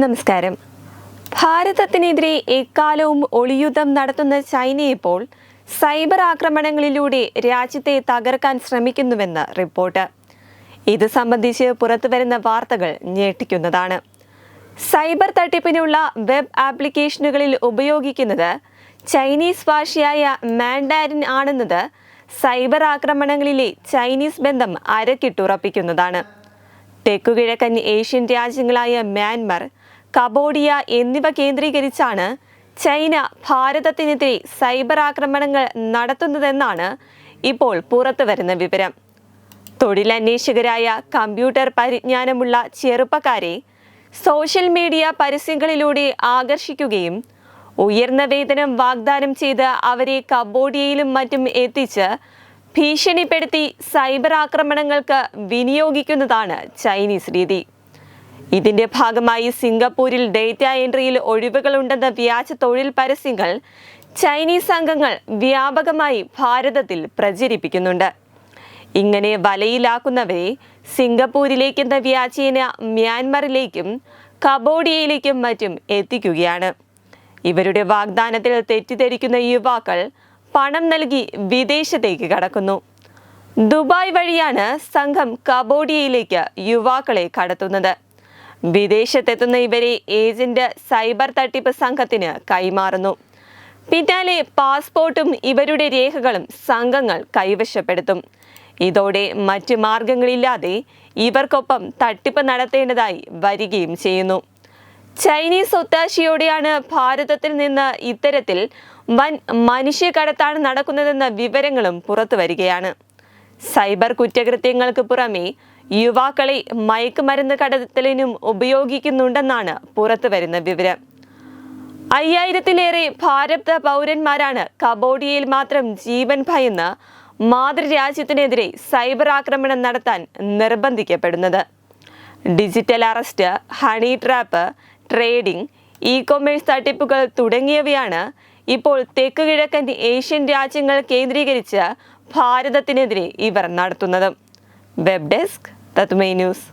നമസ്കാരം. ഭാരതത്തിനെതിരെ എക്കാലവും ഒളിയുദ്ധം നടത്തുന്ന ചൈനയിപ്പോൾ സൈബർ ആക്രമണങ്ങളിലൂടെ രാജ്യത്തെ തകർക്കാൻ ശ്രമിക്കുന്നുവെന്ന് റിപ്പോർട്ട്. ഇത് സംബന്ധിച്ച് പുറത്തുവരുന്ന വാർത്തകൾ ഞെട്ടിക്കുന്നതാണ്. സൈബർ തട്ടിപ്പിനുള്ള വെബ് ആപ്ലിക്കേഷനുകളിൽ ഉപയോഗിക്കുന്നത് ചൈനീസ് ഭാഷയായ മാൻഡാരിൻ ആണെന്നത് സൈബർ ആക്രമണങ്ങളിലെ ചൈനീസ് ബന്ധം അരക്കിട്ടുറപ്പിക്കുന്നതാണ്. തെക്കുകിഴക്കൻ ഏഷ്യൻ രാജ്യങ്ങളായ മ്യാൻമർ കബോഡിയ എന്നിവ കേന്ദ്രീകരിച്ചാണ് ചൈന ഭാരതത്തിനെതിരെ സൈബർ ആക്രമണങ്ങൾ നടത്തുന്നതെന്നാണ് ഇപ്പോൾ പുറത്തുവരുന്ന വിവരം. തൊഴിലന്വേഷകരായ കമ്പ്യൂട്ടർ പരിജ്ഞാനമുള്ള ചെറുപ്പക്കാരെ സോഷ്യൽ മീഡിയ പരസ്യങ്ങളിലൂടെ ആകർഷിക്കുകയും ഉയർന്ന വേതനം വാഗ്ദാനം ചെയ്ത് അവരെ കബോഡിയയിലും മറ്റും എത്തിച്ച് ഭീഷണിപ്പെടുത്തി സൈബർ ആക്രമണങ്ങൾക്ക് വിനിയോഗിക്കുന്നതാണ് ചൈനീസ് രീതി. ഇതിന്റെ ഭാഗമായി സിംഗപ്പൂരിൽ ഡേറ്റ എൻട്രിയിൽ ഒഴിവുകളുണ്ടെന്ന വ്യാജ തൊഴിൽ പരസ്യങ്ങൾ ചൈനീസ് അംഗങ്ങൾ വ്യാപകമായി ഭാരതത്തിൽ പ്രചരിപ്പിക്കുന്നുണ്ട്. ഇങ്ങനെ വലയിലാക്കുന്നവരെ സിംഗപ്പൂരിലേക്കെന്ന വ്യാജേന മ്യാൻമറിലേക്കും കബോഡിയയിലേക്കും മറ്റും എത്തിക്കുകയാണ്. ഇവരുടെ വാഗ്ദാനത്തിൽ തെറ്റിദ്ധരിക്കുന്ന യുവാക്കൾ പണം നൽകി വിദേശത്തേക്ക് കടക്കുന്നു. ദുബായ് വഴിയാണ് സംഘം കബോഡിയയിലേക്ക് യുവാക്കളെ കടത്തുന്നത്. വിദേശത്തെത്തുന്ന ഇവരെ ഏജന്റ് സൈബർ തട്ടിപ്പ് സംഘത്തിന് കൈമാറുന്നു. പിന്നാലെ പാസ്പോർട്ടും ഇവരുടെ രേഖകളും സംഘങ്ങൾ കൈവശപ്പെടുത്തും. ഇതോടെ മറ്റ് മാർഗങ്ങളില്ലാതെ ഇവർക്കൊപ്പം തട്ടിപ്പ് നടത്തേണ്ടതായി വരികയും ചെയ്യുന്നു. ചൈനീസ് ഒത്താശയോടെയാണ് ഭാരതത്തിൽ നിന്ന് ഇത്തരത്തിൽ വൻ മനുഷ്യക്കടത്താണ് നടക്കുന്നതെന്ന വിവരങ്ങളും പുറത്തു വരികയാണ് സൈബർ കുറ്റകൃത്യങ്ങൾക്ക് പുറമെ യുവാക്കളെ മയക്കുമരുന്ന് കടത്തലിനും ഉപയോഗിക്കുന്നുണ്ടെന്നാണ് പുറത്തു വരുന്ന വിവരം. അയ്യായിരത്തിലേറെ ഭാരത പൗരന്മാരാണ് കബോഡിയയിൽ മാത്രം ജീവൻ ഭയന്ന് മാതൃരാജ്യത്തിനെതിരെ സൈബർ ആക്രമണം നടത്താൻ നിർബന്ധിക്കപ്പെടുന്നത്. Digital arrest honey trap trading e commerce തട്ടിപ്പുകൾ തുടങ്ങിയവയാണ് ഇപ്പോൾ തെക്ക് കിഴക്കൻ ഏഷ്യൻ രാജ്യങ്ങൾ കേന്ദ്രീകരിച്ച് ഭാരതത്തിനെതിരെ ഇവർ നടത്തുന്നത്. Web desk Tatmai news.